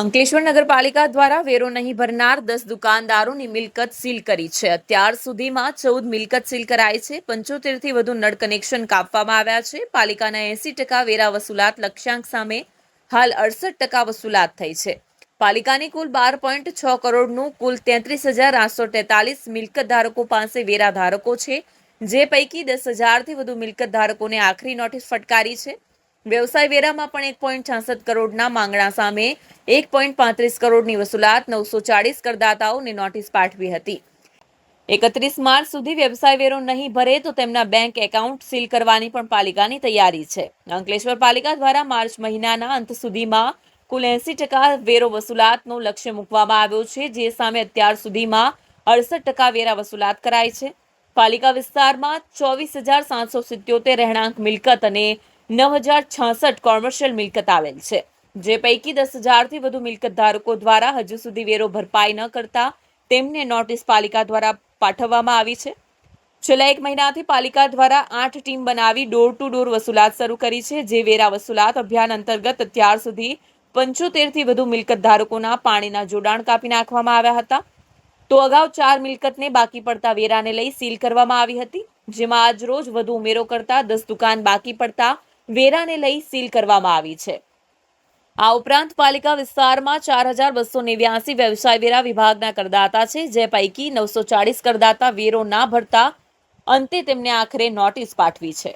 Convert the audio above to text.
અંકલેશ્વર નગરપાલિકા દ્વારા વેરો નહીં ભરનાર દસ દુકાનદારોની મિલકત સીલ કરી છે. અત્યાર સુધીમાં ચૌદ મિલકત સીલ કરાઈ છે. પંચોતેરથી વધુ નળ કનેક્શન કાપવામાં આવ્યા છે. પાલિકાના એસી ટકા વેરા વસૂલાત લક્ષ્યાંક સામે હાલ અડસઠ ટકા વસૂલાત થઈ છે. પાલિકાની કુલ બાર પોઈન્ટ છ કરોડનું કુલ તેત્રીસ હજાર આઠસો તેતાલીસ મિલકત ધારકો પાસે વેરા ધારકો છે. જે પૈકી દસ હજારથી વધુ મિલકત ધારકોને આખરી નોટિસ ફટકારી છે. વ્યવસાય વેરામાં પણ એક પોઈન્ટ છાસઠ કરોડના માંગણા સામે એક પોઈન્ટ પાંત્રીસ કરોડની વસૂલાત નવસો ચાળીસ કરદાતાઓને નોટિસ પાઠવી હતી. એકત્રીસ માર્ચ સુધી વ્યવસાય વેરો નહીં ભરે તો તેમના બેંક એકાઉન્ટ સીલ કરવાની પણ પાલિકાની તૈયારી છે. અંકલેશ્વર પાલિકા દ્વારા માર્ચ મહિનાના અંત સુધીમાં કુલ એંસી ટકા વેરો વસૂલાતનો લક્ષ્ય મૂકવામાં આવ્યો છે, જે સામે અત્યાર સુધીમાં અડસઠ ટકા વેરા વસૂલાત કરાઈ છે. પાલિકા વિસ્તારમાં ચોવીસ હજાર સાતસો સિત્યોતેર રહેણાંક મિલકત અને નવ હજાર છાસઠ કોમર્શિયલ મિલકત આવેલ છે. જે પૈકી દસ હજારથી વધુ મિલકત ધારકો દ્વારા હજુ સુધી વેરો ભરપાઈ ન કરતા તેમને નોટિસ પાલિકા દ્વારા પાઠવવામાં આવી છે. છેલ્લા એક મહિનાથી પાલિકા દ્વારા આઠ ટીમ બનાવી ડોર ટુ ડોર વસૂલાત શરૂ કરી છે, જે વેરા વસૂલાત અભિયાન અંતર્ગત અત્યાર સુધી પંચોતેરથી વધુ મિલકત ધારકોના પાણીના જોડાણ કાપી નાખવામાં આવ્યા હતા. તો અગાઉ ચાર મિલકતને બાકી પડતા વેરાને લઈ સીલ કરવામાં આવી હતી, જેમાં આજ રોજ વધુ ઉમેરો કરતા દસ દુકાન બાકી પડતા વેરાને લઈ સીલ કરવામાં આવી છે. આ ઉપરાંત પાલિકા વિસ્તારમાં ચાર હજાર બસો નેવ્યાસી વ્યવસાય વેરા વિભાગના કરદાતા છે, જે પૈકી નવસો ચાળીસ કરદાતા વેરો ના ભરતા અંતે તેમને આખરે નોટિસ પાઠવી છે.